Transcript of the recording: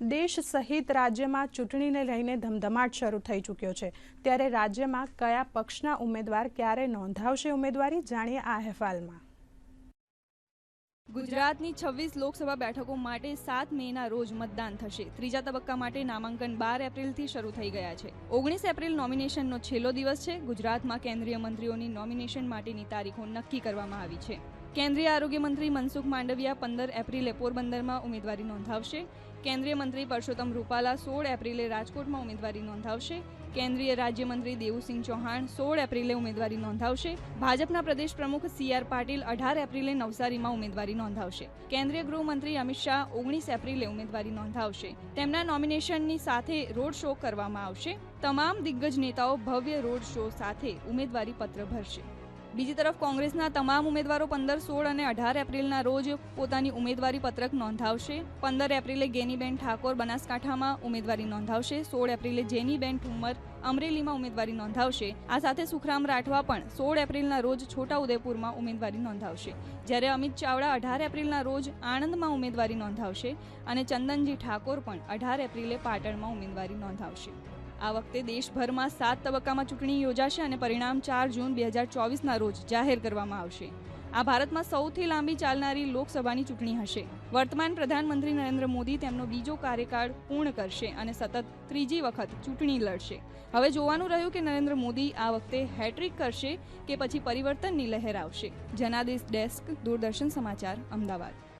દેશ સહિત રાજ્યમાં ચૂંટણીને લઈને ધમધમાટ શરૂ થઈ ચૂક્યો છે. ત્યારે રાજ્યમાં કયા પક્ષના ઉમેદવાર ક્યારે નોંધાવશે ઉમેદવારી જાણીએ આ અહેવાલમાં. ગુજરાતની છવ્વીસ લોકસભા બેઠકો માટે સાત મેના રોજ મતદાન થશે. ત્રીજા તબક્કા માટે નામાંકન બાર એપ્રિલથી શરૂ થઈ ગયા છે. ઓગણીસ એપ્રિલ નોમિનેશનનો છેલ્લો દિવસ છે. ગુજરાતમાં કેન્દ્રીય મંત્રીઓની નોમિનેશન માટેની તારીખો નક્કી કરવામાં આવી છે. કેન્દ્રીય આરોગ્ય મંત્રી મનસુખ માંડવિયા પંદર એપ્રિલે પોરબંદરમાં ઉમેદવારી નોંધાવશે. કેન્દ્રીય મંત્રી પરસોત્તમ રૂપાલા સોળ એપ્રિલે રાજકોટમાં ઉમેદવારી નોંધાવશે. કેન્દ્રીય રાજ્યમંત્રી દેવુસિંહ ચૌહાણ સોળ એપ્રિલે ઉમેદવારી નોંધાવશે. ભાજપના પ્રદેશ પ્રમુખ સી આર પાટીલ અઢાર એપ્રિલે નવસારીમાં ઉમેદવારી નોંધાવશે. કેન્દ્રીય ગૃહમંત્રી અમિત શાહ ઓગણીસ એપ્રિલે ઉમેદવારી નોંધાવશે. તેમના નોમિનેશનની સાથે રોડ શો કરવામાં આવશે. તમામ દિગ્ગજ નેતાઓ ભવ્ય રોડ શો સાથે ઉમેદવારી પત્ર ભરશે. બીજી તરફ કોંગ્રેસના તમામ ઉમેદવારો પંદર, સોળ અને અઢાર એપ્રિલના રોજ પોતાની ઉમેદવારી પત્રક નોંધાવશે. પંદર એપ્રિલે ગેનીબેન ઠાકોર બનાસકાંઠામાં ઉમેદવારી નોંધાવશે. સોળ એપ્રિલે જેનીબેન ઠુમર અમરેલીમાં ઉમેદવારી નોંધાવશે. આ સાથે સુખરામ રાઠવા પણ સોળ એપ્રિલના રોજ છોટા ઉદેપુરમાં ઉમેદવારી નોંધાવશે. જ્યારે અમિત ચાવડા અઢાર એપ્રિલના રોજ આણંદમાં ઉમેદવારી નોંધાવશે અને ચંદનજી ઠાકોર પણ અઢાર એપ્રિલે પાટણમાં ઉમેદવારી નોંધાવશે. આ વખતે દેશભરમાં સાત તબક્કામાં ચૂંટણી યોજાશે અને પરિણામ ચાર જૂન બે હજાર ચોવીસના રોજ જાહેર કરવામાં આવશે. આ ભારતમાં સૌથી લાંબી ચાલનારી લોકસભાની ચૂંટણી હશે. વર્તમાન પ્રધાનમંત્રી નરેન્દ્ર મોદી તેમનો બીજો કાર્યકાળ પૂર્ણ કરશે અને સતત ત્રીજી વખત ચૂંટણી લડશે. હવે જોવાનું રહ્યું કે નરેન્દ્ર મોદી આ વખતે હેટ્રિક કરશે કે પછી પરિવર્તનની લહેર આવશે. જનાદેશ ડેસ્ક, દૂરદર્શન સમાચાર, અમદાવાદ.